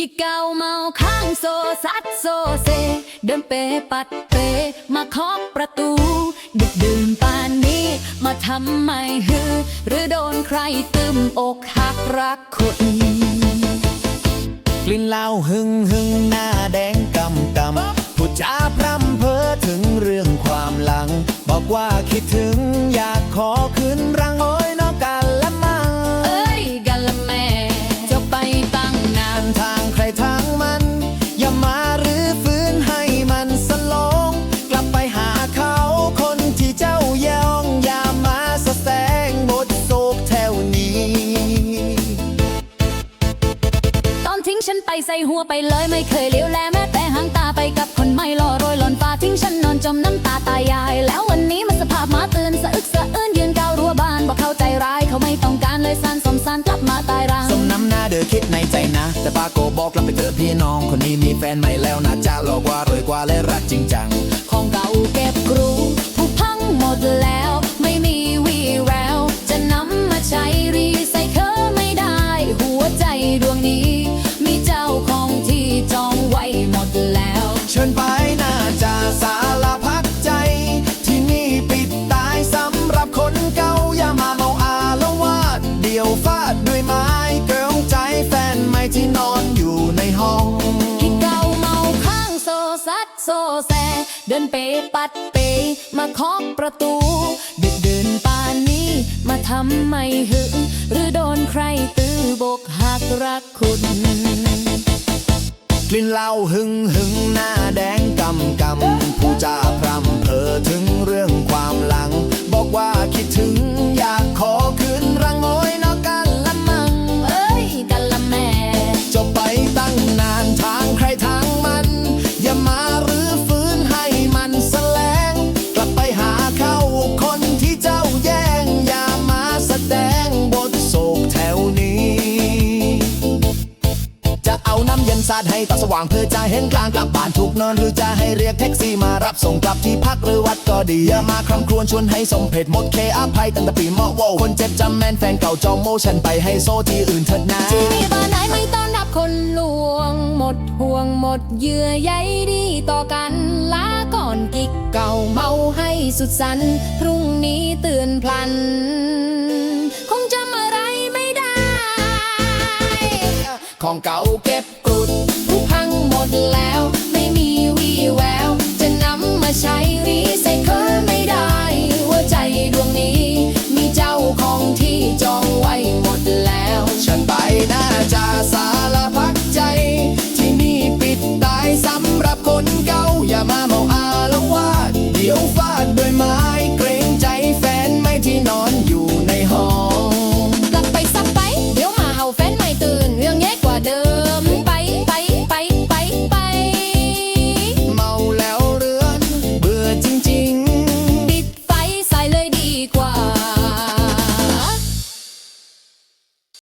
กิเกาเมาข้างโซซัดโซเซ เดินเปปัดเป มาเคาะประตู ดึกดื่นป่านนี้ มาทำไมฮือ หรือโดนใครตึมอกหักรักคนกลิ่นเหล้าหึงหึงหน้าแดงกำกำพูดจาพร่ำเพ้อถึงเรื่องความหลัง บอกว่าคิดถึงอยากขอ ใส่หัวไปเลยไม่เคยเลี้ยวแลแม้แต่หางตาไปกับคนไม่รอโรยหล่นฟ้าทิ้งฉันนอนจมน้ำตาตายาย แล้ววันนี้มันสภาพมาตื่นสะอึกสะอื้นยืนก้าวรั้วบ้านบอกเข้าใจร้ายเขาไม่ต้องการเลยสันสมสารกลับมาตายรังสมน้ำหน้าเด้อคิดในใจนะ แต่ป้าโกบอกกลับไปเถอะพี่น้อง คนนี้มีแฟนใหม่แล้วนะจะหลอกว่ารวยกว่าและรักจริงจัง ซัดโซแซ เดินเปปัดเป มาเคาะประตู ดึกเดินป่านนี้ มาทำไมหึงหรือโดนใครตื้อบกหักรักคุณ กลิ่นเหล้าหึงหึงหน้าแดงกำกำผู้จาพรำาดให้ตาสว่างเพื่อจะเห็นกลางกลับบ้านถูกนอนหรือจะให้เรียกแท็กซี่มารับส่งกลับที่พักหรือวัดก็ดีอย่ามาคำครวญชวนให้สมเพชหมดเคอภัยตั้งแต่ปีมะโวคนเจ็บจำแม่นแฟนเก่าจองโมฉันไปให้โซที่อื่นเถิดนะที่นี่บ้านไหนไม่ต้อนรับคนลวง หมดห่วงหมดเยื่อใยดีต่อกันลาก่อนกิ๊กเก่าเมาให้สุดสันพรุ่งนี้เตือนพลันคงจำอะไรไม่ได้ ของเก่าเก็บ